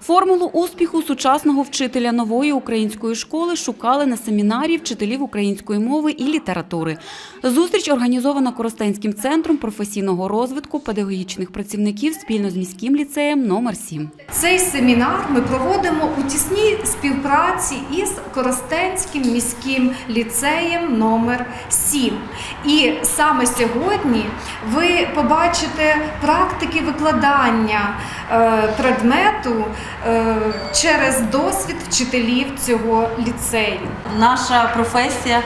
Формулу успіху сучасного вчителя нової української школи шукали на семінарі вчителів української мови і літератури. Зустріч організована Коростенським центром професійного розвитку педагогічних працівників спільно з міським ліцеєм номер 7. Цей семінар ми проводимо у тісній співпраці із Коростенським міським ліцеєм номер 7. І саме сьогодні ви побачите практики викладання е, предмету через досвід вчителів цього ліцею. Наша професія,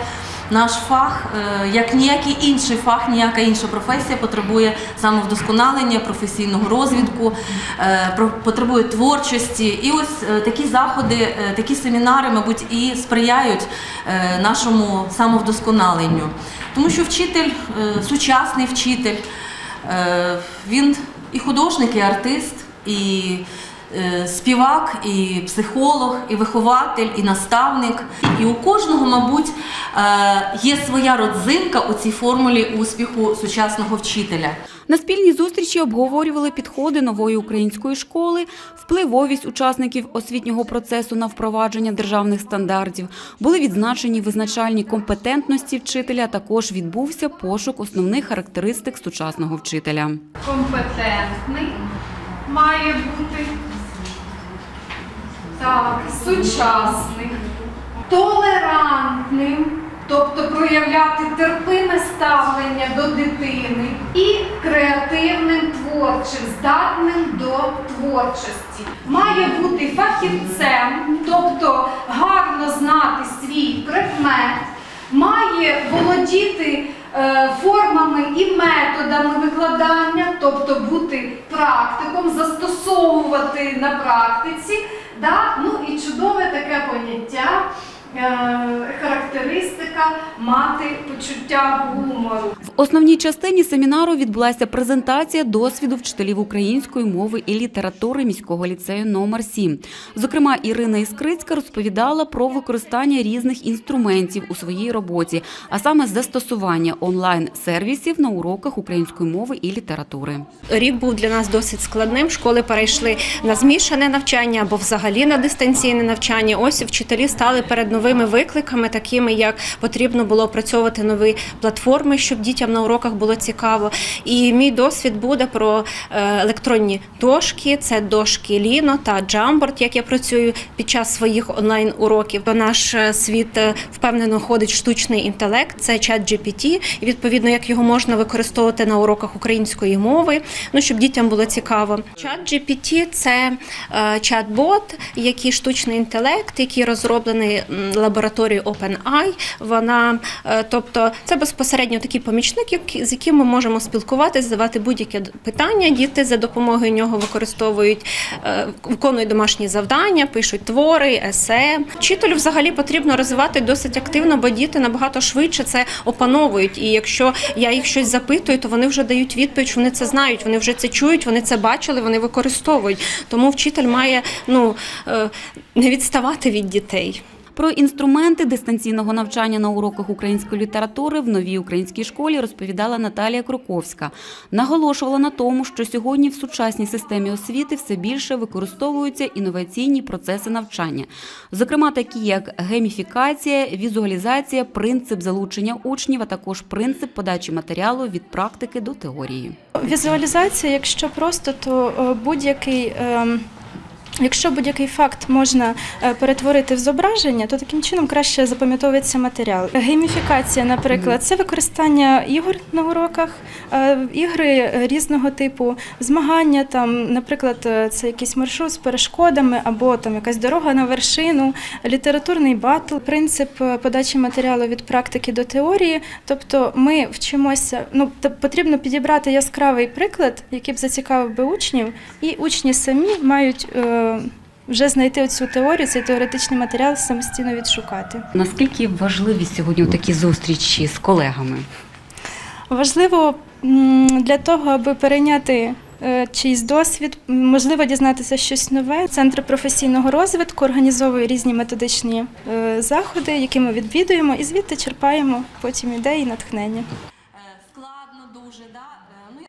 наш фах, е, як ніякий інший фах, ніяка інша професія потребує самовдосконалення, професійного розвитку, е, потребує творчості. І ось е, такі заходи, е, такі семінари, мабуть, і сприяють е, нашому самовдосконаленню. Тому що вчитель, е, сучасний вчитель, е, він і художник, і артист, і е, співак, і психолог, і вихователь, і наставник. І у кожного, мабуть, е, є своя родзинка у цій формулі успіху сучасного вчителя. На спільній зустрічі обговорювали підходи нової української школи, впливовість учасників освітнього процесу на впровадження державних стандартів. Були відзначені визначальні компетентності вчителя. Також відбувся пошук основних характеристик сучасного вчителя. компетентний має бути. Так, сучасний, толерантним, тобто проявляти терпиме ставлення до дитини і креативним творчим, здатним до творчості. Має бути фахівцем, тобто гарно знати свій предмет, має володіти формами і методами викладання, тобто бути практиком, застосовувати на практиці, да? ну і чудове таке поняття. Е, Характеристика мати почуття гумору. В основній частині семінару відбулася презентація досвіду вчителів української мови і літератури міського ліцею номер 7 Зокрема, Ірина Іскрицька розповідала про використання різних інструментів у своїй роботі, а саме застосування онлайн-сервісів на уроках української мови і літератури. Рік був для нас досить складним. Школи перейшли на змішане навчання або взагалі на дистанційне навчання. Ось вчителі стали перед новими викликами, такими як потрібно було опрацьовувати нові платформи, щоб дітям на уроках було цікаво. І мій досвід буде про е, електронні дошки. Це дошки Ліно та Jamboard, як я працюю під час своїх онлайн уроків. Наш е, світ е, впевнено ходить штучний інтелект. Це чат GPT, і відповідно як його можна використовувати на уроках української мови. Ну щоб дітям було цікаво. Чат GPT – це чат-бот, який штучний інтелект, який розроблений м, лабораторією OpenAI. Вона, е, тобто, це безпосередньо такий помічник, з яким ми можемо спілкуватися, задавати будь-які д- питання. Діти за допомогою нього використовують, е, виконують домашні завдання, пишуть твори, есе. Вчителю взагалі потрібно розвивати досить активно, бо діти набагато швидше це опановують. І якщо я їх щось запитую, то вони вже дають відповідь, вони це знають, вони вже це чують, вони це бачили, вони використовують. Тому вчитель має ну е, не відставати від дітей. Про інструменти дистанційного навчання на уроках української літератури в новій українській школі розповідала Наталія Круковська. Наголошувала на тому, що сьогодні в сучасній системі освіти все більше використовуються інноваційні процеси навчання, зокрема такі як гейміфікація, візуалізація, принцип залучення учнів, а також принцип подачі матеріалу від практики до теорії. Візуалізація, якщо просто, то е, будь-який. Якщо будь-який факт можна е, перетворити в зображення, то таким чином краще запам'ятовується матеріал. Гейміфікація, наприклад, це використання ігор на уроках, е, ігри різного типу, змагання, там, наприклад, е, це якийсь маршрут з перешкодами або там якась дорога на вершину, літературний батл, принцип подачі матеріалу від практики до теорії. Тобто ми вчимося, ну потрібно підібрати яскравий приклад, який б зацікавив би учнів, і учні самі мають. Е, вже знайти цю теорію, цей теоретичний матеріал самостійно відшукати. Наскільки важливі сьогодні такі зустрічі з колегами? Важливо для того, аби перейняти е, чийсь досвід, можливо дізнатися щось нове. Центр професійного розвитку організовує різні методичні е, заходи, які ми відвідуємо, і звідти черпаємо потім ідеї, натхнення.